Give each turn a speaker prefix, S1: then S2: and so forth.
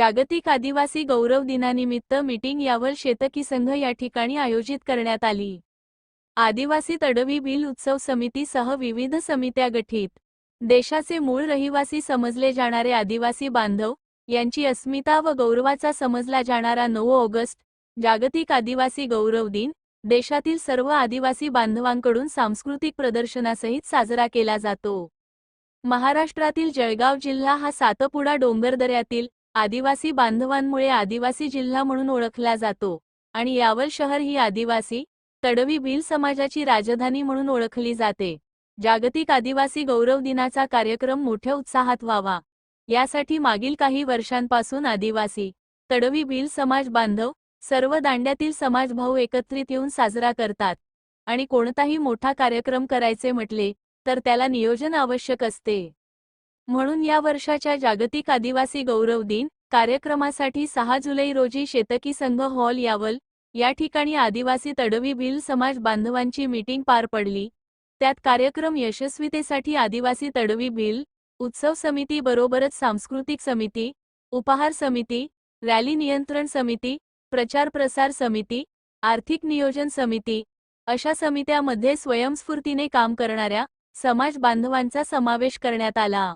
S1: जागतिक आदिवासी गौरव दिनानिमित्त मीटिंग यावर शेतकी संघ या ठिकाणी आयोजित करण्यात आली. आदिवासी तडवी बिल उत्सव समितीसह विविध समित्या गठीत. देशाचे मूळ रहिवासी समजले जाणारे आदिवासी बांधव यांची अस्मिता व गौरवाचा समजला जाणारा नऊ ऑगस्ट जागतिक आदिवासी गौरव दिन देशातील सर्व आदिवासी बांधवांकडून सांस्कृतिक प्रदर्शनासहित साजरा केला जातो. महाराष्ट्रातील जळगाव जिल्हा हा सातपुडा डोंगरदऱ्यातील आदिवासी बांधवांमुळे आदिवासी जिल्हा म्हणून ओळखला जातो आणि यावल शहर ही आदिवासी तडवी भील समाजाची राजधानी म्हणून ओळखली जाते. जागतिक आदिवासी गौरव दिनाचा कार्यक्रम मोठ्या उत्साहात व्हावा. यासाठी मागील काही वर्षांपासून आदिवासी तडवी भील समाज बांधव सर्व दांड्यातील समाजभाऊ एकत्रित येऊन साजरा करतात. आणि कोणताही मोठा कार्यक्रम करायचे म्हटले तर त्याला नियोजन आवश्यक असते. म्हणून या वर्षाच्या जागतिक आदिवासी गौरव दिन कार्यक्रमासाठी सहा जुलै रोजी शेतकी संघ हॉल यावल. या ठिकाणी आदिवासी तडवी बिल समाज बांधवांची मीटिंग पार पडली. त्यात कार्यक्रम यशस्वीतेसाठी आदिवासी तडवी बिल उत्सव समिती बरोबरच सांस्कृतिक समिती उपहार समिती रॅली नियंत्रण समिती प्रचार प्रसार समिती आर्थिक नियोजन समिती अशा समित्यामध्ये स्वयंस्फूर्तीने काम करणाऱ्या समाज बांधवांचा समावेश करण्यात आला.